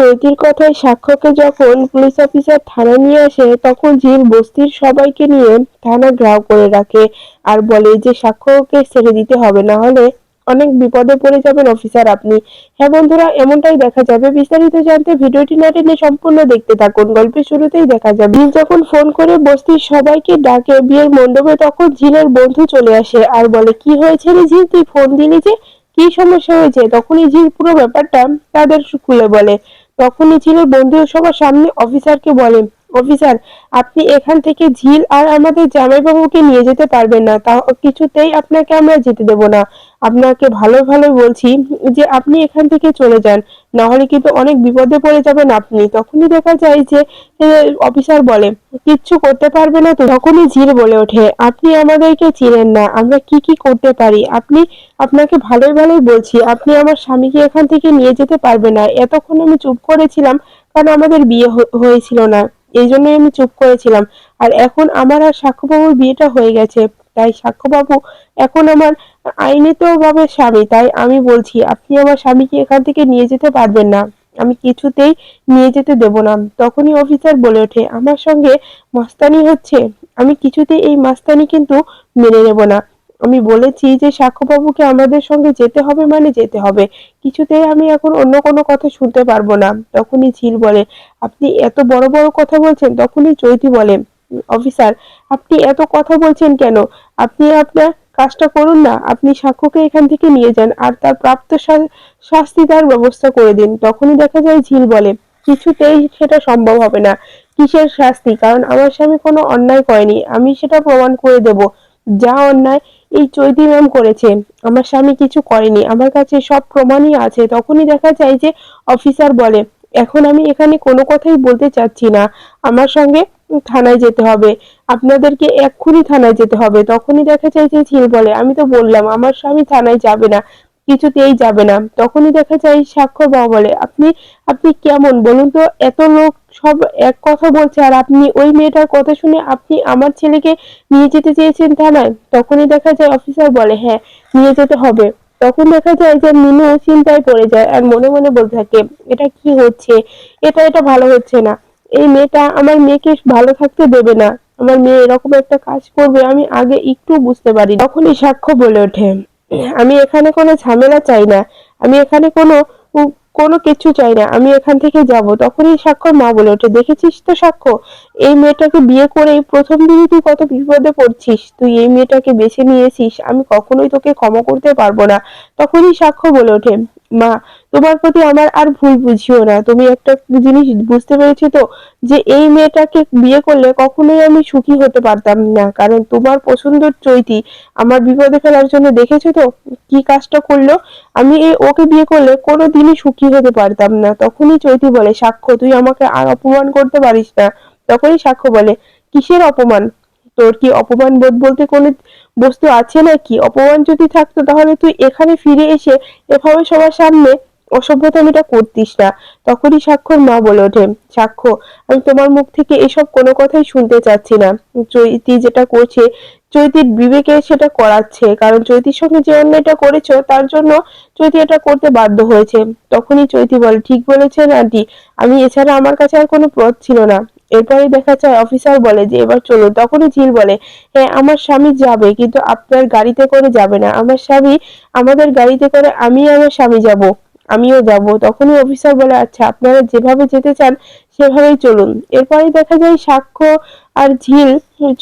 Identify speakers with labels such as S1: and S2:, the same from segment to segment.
S1: চৈতির কথায় সাক্ষ্যকে যখন police officer থানা নিয়ে আসে, তখন ঝিল বস্তির সবাইকে নিয়ে থানা ঘেরাও করে রাখে আর বলে যে সাক্ষ্যকে ছেড়ে দিতে হবে, না হলে অনেক বিপদে পড়ে যাবেন অফিসার আপনি। হ্যাঁ বন্ধুরা, এমনটাই দেখা যাবে। বিস্তারিত জানতে ভিডিওটি না টেনে সম্পূর্ণ দেখতে থাকুন। গল্পের শুরুতেই দেখা যাবে। ঝিল যখন ফোন করে বস্তির সবাইকে ডাকে, বিয়ের মণ্ডপে তখন ঝিলের বন্ধু চলে আসে আর বলে, কি হয়েছে রে ঝিল তুই ফোন দিলি যে কি সমস্যা হয়েছে? তখনই ঝিল পুরো ব্যাপারটা তাদের খুলে বলে। তখনই ঝিলের বন্ধু সবার সামনে অফিসারকে বলে। অফিসার, আপনি এখান থেকে ঝিল আর আমাদের জামাইবাবুকে নিয়ে যেতে পারবেন না। তা কিছুতেই আপনাকে আমরা যেতে দেব না। আপনাকে ভালো ভালো বলছি যে আপনি এখান থেকে চলে যান না হলে কিন্তু অনেক বিপদে পড়ে যাবেন আপনি। তখনই দেখা যায় যে অফিসার বলে, কিচ্ছু করতে পারবে না তো? তখনই ঝিল বলে ওঠে, আপনি আমাদেরকে চিনেন না, আমরা কি কি করতে পারি? আপনি, আপনাকে ভালোই ভালোই বলছি, আপনি আমার স্বামীকে এখান থেকে নিয়ে যেতে পারবেন না। এতক্ষণ আমি চুপ করেছিলাম, কারণ আমাদের বিয়ে হয়েছিল না। এই জন্যই আমি চুপ করেছিলাম। আর এখন আমার আর সাক্ষ্যবাবুর বিয়েটা হয়ে গেছে। তাই সাক্ষ্যবাবু এখন আমার আইনিত ভাবে স্বামী, তাই আমি বলছি, আপনি আমার স্বামীকে এখান থেকে নিয়ে যেতে পারবেন না। আমি কিছুতেই নিয়ে যেতে দেব না। তখনই অফিসার বলে ওঠে, আমার সঙ্গে মাস্তানি হচ্ছে? আমি কিছুতেই এই মাস্তানি কিন্তু মেনে নেব না। আমি বলেছি যে সাক্ষ্যবাবুকে আমাদের সঙ্গে যেতে হবে মানে যেতে হবে। কিছুতেই আমি এখন অন্য কোনো কথা শুনতে পারব না। তখনই ঝিল বলে, আপনি এত বড় বড় কথা বলছেন, তখনই চৈতি বলে, অফিসার, আপনি এত কথা বলছেন কেন? আপনি আপনার কাজটা করুন না, আপনি সাক্ষ্যকে এখান থেকে নিয়ে যান আর তার প্রাপ্ত শাস্তি তার ব্যবস্থা করে দিন। তখনই দেখা যায় ঝিল বলে, কিছুতেই সেটা সম্ভব হবে না। কিসের শাস্তি? কারণ আমার স্বামী কোনো অন্যায় করেনি। আমি সেটা প্রমাণ করে দেব। যা অন্যায় এই চৈতি ম্যাম করেছে। আমার স্বামী কিছু করেনি। আমার কাছে সব প্রমাণই আছে। তখনই দেখা যায় যে অফিসার বলে, এখন আমি এখানে কোনো কথাই বলতে চাচ্ছি না। আমার সঙ্গে থানায় যেতে হবে। আপনাদেরকে এক্ষুনি থানায় যেতে হবে। তখনই দেখা যায় যে ঝিল বলে, আমি তো বললাম, আমার স্বামী থানায় যাবে না। কিছুতেই যাবে না। তখনই দেখা যায় সাক্ষ্য বাবা বলে, আপনি আপনি কেমন? বলুন তো, এত লোক সব এক কথা বলছে, আর আপনি ওই মেয়েটার কথা শুনে আপনি আমার ছেলেকে নিয়ে যেতে চেয়েছেন থানায়? তখনই দেখা যায় অফিসার বলে হ্যাঁ নিয়ে যেতে হবে। তখন দেখা যায় যে মিনু চিন্তায় পড়ে যায় আর মনে মনে বলতে থাকে, এটা কি হচ্ছে? এটা এটা ভালো হচ্ছে না। এই মেয়েটা আমার মেয়েকে ভালো থাকতে দেবে না। আমার মেয়ে এরকম একটা কাজ করবে, আমি আগে একটু বুঝতে পারি। তখনই সাক্ষ্য বলে ওঠে। আমি এখানে কোনো ঝামেলা চাই না। আমি এখানে কোনো কোনো কিছু চাই না। আমি এখান থেকে যাব। তখনই সাক্ষর মা বলে ওঠে, দেখেছিস তো সাক্ষ্য এই মেয়েটাকে বিয়ে করে প্রথম দিনই তুই কত বিপদে পড়ছিস? তুই এই মেয়েটাকে বেছে নিয়েছিস। আমি কখনোই তোকে ক্ষমা করতে পারব না। তখনই সাক্ষ্য বলে ওঠে মা, তোমার প্রতি আমার আর ভুল বুঝিও না। তুমি একটা জিনিস বুঝতে পেরেছি তো? যে এই মেয়েটাকে বিয়ে করলে কখনোই আমি সুখী হতে পারতাম না। কারণ তোমার পছন্দের চৈতি আমার বিপদে ফেলার জন্য দেখেছ তো? কি কাজটা করল? আমি এই ওকে বিয়ে করলে কোনো দিনই সুখী হতে পারতাম না। তখনই চৈতি বলে, সাক্ষ্য, তুই আমাকে আর অপমান করতে পারিস না। তখনই সাক্ষ্য বলে, কিসের অপমান? তোর কি অপমান বোধ বলতে কোনো বস্তু আছে নাকি? অপমান যদি থাকতো, তাহলে তুই এখানে ফিরে এসে এভাবে সবার সামনে অসভ্যতামিটা করতিস না। তখনই সাক্ষর মা বলে ওঠে সাক্ষ্য আমি তোমার মুখ থেকে এসব কোনো কথাই শুনতে চাচ্ছি না। চৈতি যেটা করছে, চৈতির বিবেকে সেটা করাচ্ছে, কারণ চৈতির সঙ্গে যে অন্যায়টা করেছ, তার জন্য চৈতি এটা করতে বাধ্য হয়েছে। তখনই চৈতি বলে, ঠিক বলেছেন, আন্টি। আমি এছাড়া আমার কাছে আর কোনো পথ ছিল না। এরপরে দেখা যায় অফিসার বলে যে, এবার চলো। তখনই ঝিল বলে হ্যাঁ আমার স্বামী যাবে, কিন্তু আপনার গাড়িতে করে যাবে না। আমার স্বামী, আমাদের গাড়িতে করে আমি আমার স্বামী যাব, আমিও যাব। তখনই অফিসার বলে আচ্ছা আপনারা যেভাবে যেতে চান, সেভাবেই চলুন। এরপরে দেখা যায়, সাক্ষ্য আর ঝিল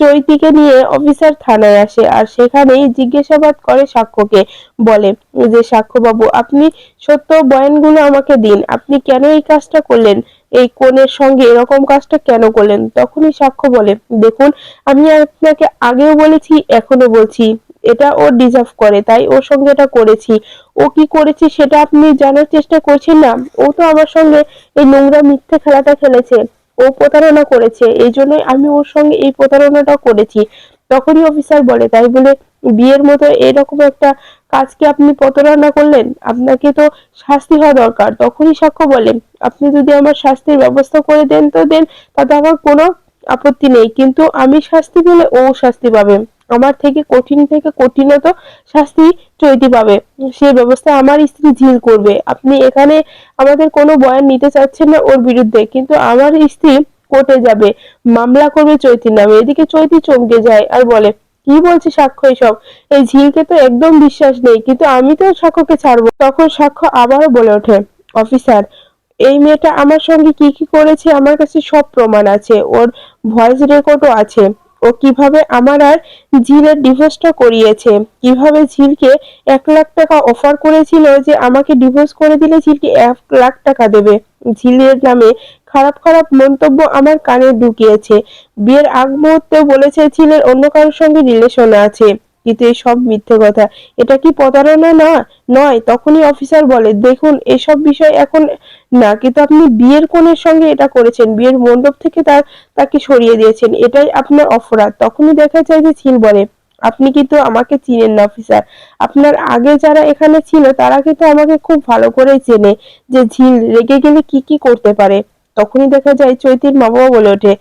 S1: চৈতিকে নিয়ে অফিসার থানায় আসে আর সেখানেই জিজ্ঞাসাবাদ করে সাক্ষ্যকে, বলে যে সাক্ষ্য বাবু আপনি সত্য বয়ানগুলো আমাকে দিন। আপনি কেন এই কাজটা করলেন? এই কোণের সঙ্গে এরকম কাজটা কেন করলেন? তখনই সাক্ষ্য বলে দেখুন, আমি আপনাকে আগেও বলেছি এখনও বলছি। এটা ও ডিজার্ভ করে, তাই ওর সঙ্গে এটা করেছি। ও কি করেছে সেটা আপনি জানার চেষ্টা করছেন না? ও তো আমার সঙ্গে এই নোংরা মিথ্যে খেলাটা খেলেছে। ও প্রতারণা করেছে। এই জন্যই আমি ওর সঙ্গে এই প্রতারণাটা করেছি। তখনই অফিসার বলে, তাই বলে বিয়ের মতো এরকম একটা কাজকে আপনি প্রতারণা করলেন? আপনাকে তো শাস্তি হওয়া দরকার। তখনই সাক্ষ্য বলেন আপনি যদি আমার শাস্তির ব্যবস্থা করে দেন তো দেন, তাতে আমার কোনো আপত্তি নেই। কিন্তু আমি শাস্তি পেলে ও শাস্তি পাবে। আমার থেকে কঠিন থেকে কঠিনত শাস্তি চৈতি পাবে। সে ব্যবস্থা আমার স্ত্রী ঝিল করবে। আপনি এখানে আমাদের কোনো বয়ান নিতে চাচ্ছেন না ওর বিরুদ্ধে। কিন্তু আমার স্ত্রী কোর্টে যাবে, মামলা করবে চৈতির নামে। এদিকে চৈতি চমকে যায় আর বলে, কি বলছে সাক্ষ্য এসব? এই ঝিলকে তো একদম বিশ্বাস নেই, কিন্তু আমি তো সাক্ষ্যকে ছাড়বো। তখন সাক্ষ্য আবারও বলে ওঠে, অফিসার, এই মেয়েটা আমার সঙ্গে কি কি করেছে? আমার কাছে সব প্রমাণ আছে। ওর ভয়েস রেকর্ডও আছে। ও কীভাবে আমার আর ঝিলের ডিভোর্সটা করিয়েছে? কীভাবে ঝিলকে এক লাখ টাকা অফার করেছিল যে আমাকে ডিভোর্স করে দিলে ঝিলকে এক লাখ টাকা দেবে? ঝিলের নামে খারাপ খারাপ মন্তব্য আমার কানে ঢুকিয়েছে। বিয়ের আগ মুহূর্তে বলেছে ঝিলের অন্য কারোর সঙ্গে রিলেশন আছে। কিন্তু এই সব মিথ্যে কথা। এটা কি প্রতারণা না? নয়, তখনই অফিসার বলে, দেখুন, এসব বিষয় এখন না, কিন্তু আপনি বিয়ের কোণের সঙ্গে এটা করেছেন, বিয়ের মণ্ডপ থেকে তার, তাকে সরিয়ে দিয়েছেন, এটাই আপনার অপরাধ। তখনই দেখা যায় যে ছিল বলে, আপনি কিন্তু আমাকে চিনেন না, অফিসার। আপনার আগে যারা এখানে ছিল, তারা কিন্তু আমাকে খুব ভালো করে চেনে যে ঝিল রেগে গেলে কি কি করতে পারে। তখনই দেখা যায় চৈতির মা বাবা বলে ওঠে,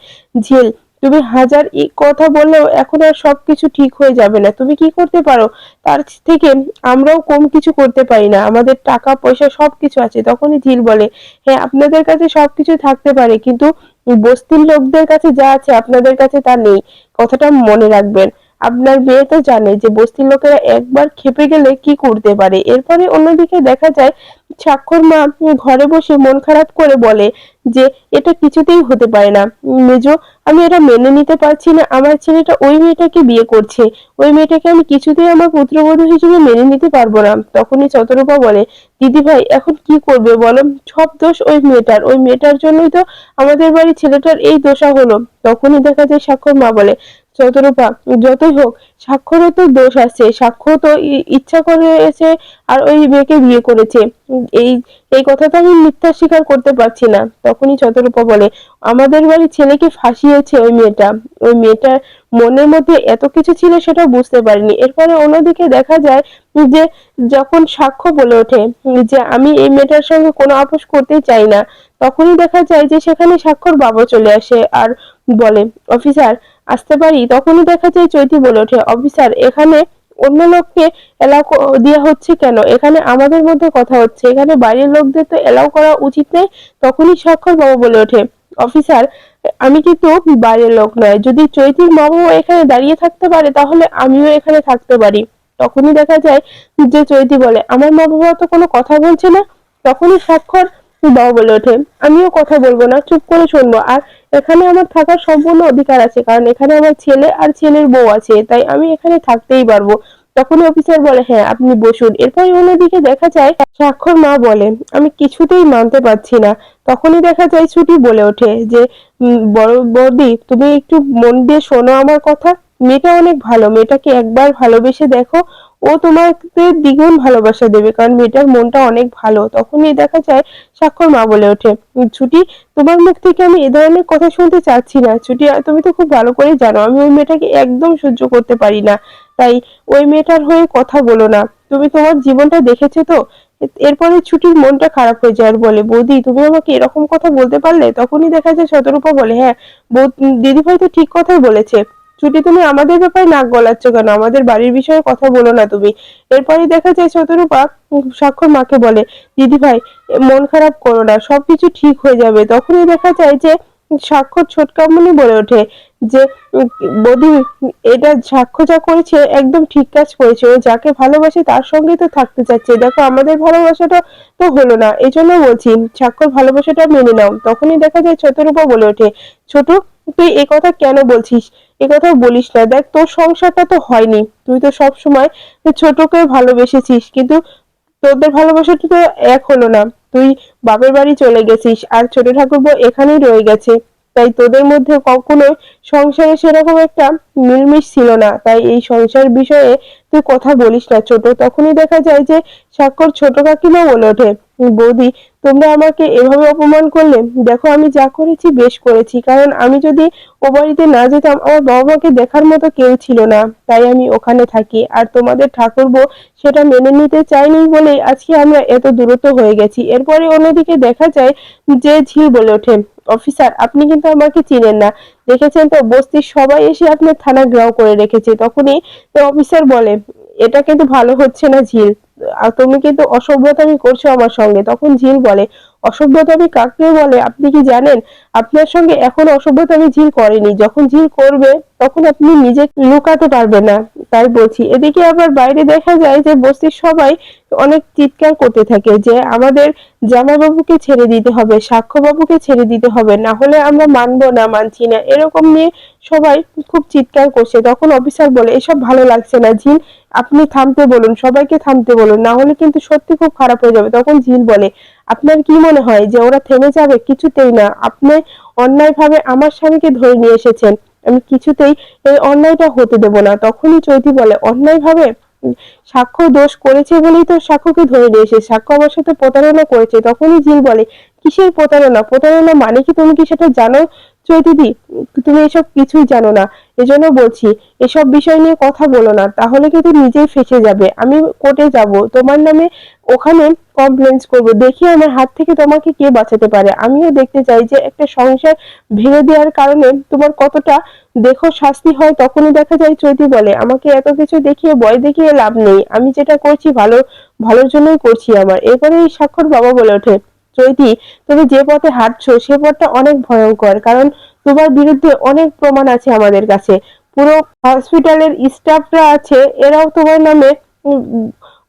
S1: ঝিল তুমি হাজার ই কথা বললেও এখন আর সবকিছু ঠিক হয়ে যাবে না। তুমি কি করতে পারো? তার থেকে আমরাও কম কিছু করতে পারি না। আমাদের টাকা, পয়সা সবকিছু আছে, তখনই ধীর বলে। হ্যাঁ আপনাদের কাছে সবকিছু থাকতে পারে, কিন্তু বস্তির লোকদের কাছে যা আছে আপনাদের কাছে তা নেই। কথাটা মনে রাখবেন। আপনার মেয়ে তো জানে যে বস্তির লোকেরা একবার খেপে গেলে কি করতে পারে। এরপরে অন্যদিকে দেখা যায়, স্বাক্ষর মা ঘরে বসে মন খারাপ করে বলে যে, এটা কিছুতেই হতে পারে না। মেজো, আমি এটা মেনে নিতে পারছি না। আমার ছেলেটা ওই মেয়েটাকে বিয়ে করছে। ওই মেয়েটাকে আমি কিছুতেই আমার পুত্রবধূ হিসেবে মেনে নিতে পারব না। তখনই চতরূপা বলে, দিদি ভাই, এখন কি করবে বলো? সব দোষ ওই মেয়েটার। ওই মেয়েটার জন্যই তো আমাদের বাড়ির ছেলেটার এই দোষা হলো। তখনই দেখা যায়, স্বাক্ষর মা বলে চতরূপা যতই হোক স্বাক্ষরও তো দোষ আছে। সাক্ষ্য তো ইচ্ছা করেছে আর ওই মেয়েকে বিয়ে করেছে। এই এই কথা তো আমি মিথ্যা স্বীকার করতে পারছি না। তখনই চতরূপা বলে, আমাদের বাড়ির ছেলেকে ফাঁসিয়েছে ওই মেয়েটা। ওই মেয়েটার মনের মধ্যে এত কিছু ছিল সেটা বুঝতে পারিনি। এরপরে অন্যদিকে দেখা যায় যে, যখন সাক্ষ্য বলে ওঠে যে, আমি এই মেয়েটার সঙ্গে কোনো আপোষ করতে চাই না, তখনই দেখা যায় যে, সেখানে স্বাক্ষর বাবা চলে আসে আর বলে, অফিসার আসতে পারি? তখনই দেখা যায় চৈতি বলে ওঠে, অফিসার, এখানে অন্য লোককে এলাও দেওয়া হচ্ছে কেন? এখানে আমাদের মধ্যে কথা হচ্ছে। এখানে বাইরের লোকদের তো এলাও করা উচিত নেই তখনই স্বাক্ষর বাবা বলে ওঠে, অফিসার, আমি কিন্তু বাইরের লোক নয়। যদি চৈতির মা বাবা এখানে দাঁড়িয়ে থাকতে পারে, তাহলে আমিও এখানে থাকতে পারি। তখনই দেখা যায় যে চৈতি বলে, আমার মা বাবা তো কোনো কথা বলছে না? তখনই স্বাক্ষর বাবা বলে ওঠে, আমিও কথা বলব না, চুপ করে শুনব। আর এখানে আমার থাকার সম্পূর্ণ অধিকার আছে, কারণ এখানে আমার ছেলে আর ছেলের বউ আছে, তাই আমি এখানে থাকতেই পারব। তখনই অফিসার বলে হ্যাঁ আপনি বসুন। এরপর অন্যদিকে দেখা যায়, স্বাক্ষর মা বলে, আমি কিছুতেই মানতে পারছি না। তখনই দেখা যায়, ছুটি বলে ওঠে যে বড় বৌদি, তুমি একটু মন দিয়ে শোনো আমার কথা। মেয়েটা অনেক ভালো। মেয়েটাকে একবার ভালোবেসে দেখো। ও তোমাকে দ্বিগুণ ভালোবাসা দেবে, কারণ মেয়েটার মনটা অনেক ভালো। তখনই দেখা যায় স্বাক্ষর মা বলে ওঠে, ছুটি, তোমার মুখ থেকে আমি এ ধরনের কথা শুনতে চাচ্ছি না। ছুটি তুমি তো খুব ভালো করে জানো, আমি ওই মেয়েটাকে একদম সহ্য করতে পারি না। তাই ওই মেয়েটার হয়ে কথা বলো না। তুমি তোমার জীবনটা দেখেছ তো? এরপরে ছুটির মনটা খারাপ হয়ে যায় আর বলে, বৌদি, তুমি আমাকে এরকম কথা বলতে পারলে? তখনই দেখা যায় শতরূপা বলে হ্যাঁ দিদিভাই তো ঠিক কথাই বলেছে। ছুটি তুমি আমাদের ব্যাপারে নাক গলাচ্ছ কেন? আমাদের বাড়ির বিষয়ে কথা বলো না তুমি। এরপরে দেখা যায় শতরূপা স্বাক্ষর মাকে বলে, দিদি ভাই, মন খারাপ করো না, সবকিছু ঠিক হয়ে যাবে। তখনই দেখা যায় যে স্বাক্ষর ছোটকামনি বলে ওঠে যে বধু এটা সাক্ষ্য যা করেছে একদম ঠিক কাজ করেছে। ও যাকে ভালোবাসে তার সঙ্গে তো থাকতে চাচ্ছে। দেখো, আমাদের ভালোবাসাটা তো হলো না। এই জন্য বলছি, স্বাক্ষর ভালোবাসাটা মেনে নাও। তখনই দেখা যায় ছোটরূপা বলে ওঠে, ছোট, তুই এ কথা কেন বলছিস? কথা বলিস না। দেখ, তোর সংসারটা তো হয়নি। তুই তো সব সময় ছোটকে ভালোবেসেছিস, কিন্তু তোদের ভালোবাসাটা তো এক হলো না। তুই বাপের বাড়ি চলে গেছিস, আর ছোট ঠাকুরবো এখানেই রয়ে গেছে। তাই তোদের মধ্যে কখনো সংসারে সেরকম একটা মিলমিশ ছিল না। তাই এই সংসার বিষয়ে তুই কথা বলিস না। ছোট তখনই দেখা যায় যে স্বাক্ষর ছোট কাকিমা বলে ওঠে, বৌদি, তোমরা আমাকে এভাবে অপমান করলে? দেখো আমি যা করেছি বেশ করেছি। কারণ আমি যদি ও বাড়িতে না যেতাম, আমার বাবা মাকে দেখার মতো কেউ ছিল না। তাই আমি ওখানে থাকি। আর তোমাদের ঠাকুরবো সেটা মেনে নিতে চাইনি বলেই আজকে আমরা এত দূরত্ব হয়ে গেছি। এরপরে অন্যদিকে দেখা যায় যে ঝিল বলে ওঠে অফিসার আপনি কিন্তু আমাকে চিনেন না। দেখেছেন তো, বস্তির সবাই এসে আপনার থানা গ্রাও করে রেখেছে। তখনই অফিসার বলে, এটা কিন্তু ভালো হচ্ছে না, ঝিল। আর তুমি কিন্তু অসভ্যতামি করছ আমার সঙ্গে। তখন ঝিল বলে অসভ্যতামি কাকে বলে? আপনি কি জানেন? আপনার সঙ্গে এখন অসভ্যতামি ঝিল করেনি। যখন ঝিল করবে, তখন আপনি নিজে লুকাতে পারবে না। তাই বলছি। এদিকে আবার বাইরে দেখা যায় যে বস্তির সবাই অনেক চিৎকার করতে থাকে যে আমাদের জামাইবাবুকে ছেড়ে দিতে হবে, সাক্ষ্যবাবুকে ছেড়ে দিতে হবে। না হলে আমরা মানবো না, মানছি না। এরকম নিয়ে সবাই খুব চিৎকার করছে। তখন অফিসার বলে, এসব ভালো লাগছে না ঝিল। আপনি থামতে বলুন, সবাইকে থামতে বলুন। না হলে কিন্তু সত্যি খুব খারাপ হয়ে যাবে। তখন ঝিল বলে আপনার কি মনে হয় যে ওরা থেমে যাবে? কিছুতেই না। আপনি অন্যায়ভাবে আমার স্বামীকে ধরে নিয়ে এসেছেন। আমি কিছুতেই এই অন্যায়টা হতে দেব না। তখনই চৈতি বলে, অন্যায়ভাবে সাক্ষ্য দোষ করেছে বলেই তো সাক্ষ্যকে ধরে নিয়ে এসে সাক্ষ্য আমার সাথে প্রতারণা করেছে। তখনই জিল বলে, কিসের প্রতারণা? প্রতারণা মানে কি? তুমি কি সেটা জানো চৈতিদি তুমি এসব কিছুই জানো না। এজন্য বলছি, এসব বিষয় নিয়ে কথা বলো না, তাহলে কিন্তু নিজেই ফেসে যাবে। আমি কোর্টে যাব। তোমার নামে ওখানে কমপ্লেন্স করব। দেখি আমার হাত থেকে তোমাকে কে বাঁচাতে পারে। আমিও দেখতে চাই যে একটা সংসার ভেঙে দেওয়ার কারণে তোমার কতটা দেখো শাস্তি হয়, তখনই দেখা যায় চৈতি বলে, আমাকে এত কিছু দেখিয়ে, ভয় দেখিয়ে লাভ নেই। আমি যেটা করছি ভালো, ভালোর জন্যই করছি আমার। এরপরে এই স্বাক্ষর বাবা বলে ওঠে। চৈতি তুমি যে পথে হাঁটছো সে পথটা অনেক ভয়ঙ্কর, কারণ তোমার বিরুদ্ধে অনেক প্রমাণ আছে আমাদের কাছে। পুরো হসপিটালের স্টাফরা আছে, এরাও তোমার নামে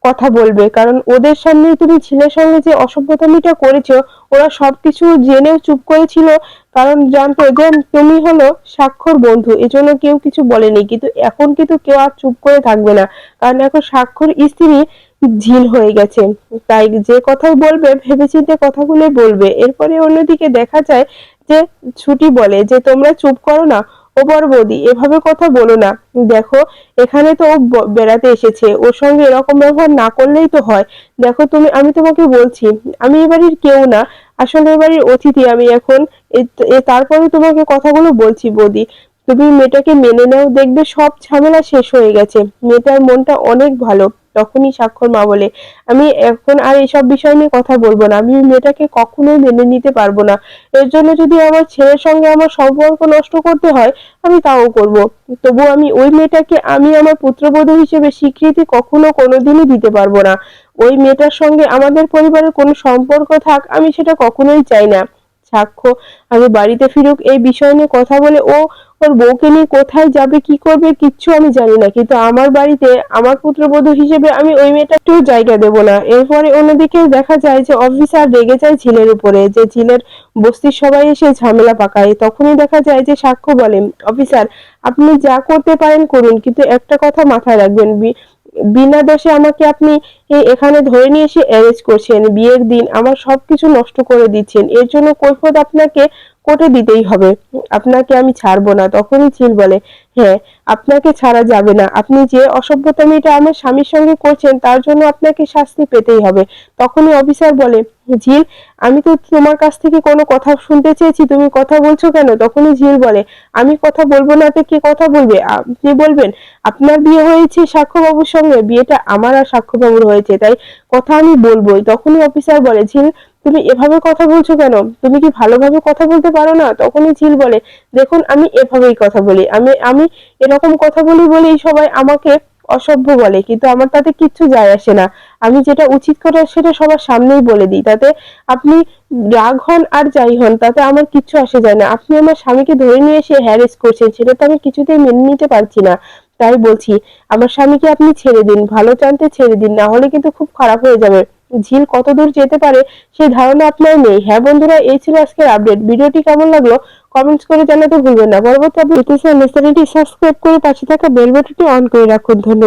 S1: কথা বলবে। কারণ ওদের সামনেই তুমি ছেলের সঙ্গে যে অসভ্যতামিটা করেছ, ওরা সবকিছু জেনেও চুপ করেছিল, কারণ জানতো যে তুমি হলো স্বাক্ষর বন্ধু, এজন্য কেউ কিছু বলেনি। কিন্তু এখন কিন্তু কেউ আর চুপ করে থাকবে না। কারণ এখন স্বাক্ষর স্ত্রী ঝিল হয়ে গেছে। তাই যে কথাই বলবে, ভেবেচিন্তে কথাগুলো বলবে। এরপরে অন্যদিকে দেখা যায় যে ছুটি বলে যে, তোমরা চুপ করো না, ও বড় বৌদি এভাবে কথা বলো না। দেখো, এখানে তো ও বেড়াতে এসেছে। ওর সঙ্গে এরকম ব্যবহার না করলেই তো হয়। দেখো, তুমি, আমি তোমাকে বলছি, আমি এবাড়ির কেউ না। আসলে এবাড়ির অতিথি, আমি এখন তারপরে তোমাকে কথাগুলো বলছি, বৌদি। তুমি মেয়েটাকে মেনে নাও, দেখবে সব ঝামেলা শেষ হয়ে গেছে। মেয়েটার মনটা অনেক ভালো, তখনই স্বাক্ষর মা বলে, আমি এখন আর এসব বিষয় নিয়ে কথা বলব না, আমি মেয়েটাকে কখনোই মেনে নিতে পারব না। এর জন্য যদি আমার ছেলের সঙ্গে আমার সম্পর্ক নষ্ট করতে হয়, আমি তাও করব। তবু আমি ওই মেয়েটাকে আমি আমার পুত্রবধূ হিসেবে স্বীকৃতি কখনো কোনোদিনই দিতে পারব না। ওই মেয়েটার সঙ্গে আমাদের পরিবারের কোনো সম্পর্ক থাক, আমি সেটা কখনোই চাই না। সাক্ষ্য আমি বাড়িতে ফিরুক, এই বিষয় নিয়ে কথা বলে ও ওর বউকে নিয়ে কোথায় যাবে, কি করবে কিচ্ছু আমি জানি না। কিন্তু আমার বাড়িতে আমার পুত্রবধূ হিসেবে আমি ওই মেয়েটা একটু জায়গা দেব না। এরপরে অন্যদিকে দেখা যায় যে অফিসার রেগে যায় ঝিলের উপরে, যে ঝিলের বস্তির সবাই এসে ঝামেলা পাকায়। তখনই দেখা যায় যে সাক্ষ্য বলেন, অফিসার, আপনি যা করতে পারেন করুন, কিন্তু একটা কথা মাথায় রাখবেন বিনা দোষে আমাকে আপনি এখানে ধরে নিয়ে এসে অ্যারেঞ্জ করছেন। বিয়ের দিন আমার সবকিছু নষ্ট করে দিচ্ছেন। এর জন্য কৈফত আপনাকে কোর্টে দিতেই হবে। আপনাকে আমি ছাড়বো না, তখনই ঝিল বলে হ্যাঁ আপনাকে ছাড়া যাবে না। আপনি যে অসভ্যতামিটা আমার স্বামীর সঙ্গে করছেন, তার জন্য আপনাকে শাস্তি পেতেই হবে। তখনই অফিসার বলে, ঝিল, আমি তো তোমার কাছ থেকে কোনো কথা শুনতে চেয়েছি, তুমি কথা বলছো কেন? তখনই ঝিল বলে, আমি কথা বলব না কি কথা বলবে? আপনি বলবেন, আপনার বিয়ে হয়েছে সাক্ষ্যবাবুর সঙ্গে, বিয়েটা আমার আর সাক্ষ্যবাবুর হয়েছে, তাই কথা আমি বলবোই। তখনই অফিসার বলে, ঝিল তুমি এভাবে কথা বলছো কেন? তুমি কি ভালোভাবে কথা বলতে পারো না? তখনই ঝিল বলে, দেখুন, আমি এভাবেই কথা বলি। আমি আমি এরকম কথা বলি বলেই সবাই আমাকে অসভ্য বলে, কিন্তু আমার তাতে কিচ্ছু যায় আসে না। আমি যেটা উচিত করে সেটা সবার সামনেই বলে দিই। তাতে আপনি রাগ হন আর যাই হন, তাতে আমার কিচ্ছু আসে যায় না। আপনি আমার স্বামীকে ধরে নিয়ে এসে হ্যারেস করছেন, সেটা তো আমি কিছুতেই মেনে নিতে পারছি না। তাই বলছি, আমার স্বামীকে আপনি ছেড়ে দিন, ভালো চানতে ছেড়ে দিন, না হলে কিন্তু খুব খারাপ হয়ে যাবে। ঝিল কতদূর যেতে পারে সেই ধারণা আপনার নেই। হ্যাঁ বন্ধুরা, এই ছিল আজকের আপডেট ভিডিওটি কেমন লাগল কমেন্টস করে জানাতে ভুলবেন না। পরবর্তী আপডেট চ্যানেলটি সাবস্ক্রাইব করে পাশে থাকা বেল অন করে রাখুন। ধন্যবাদ।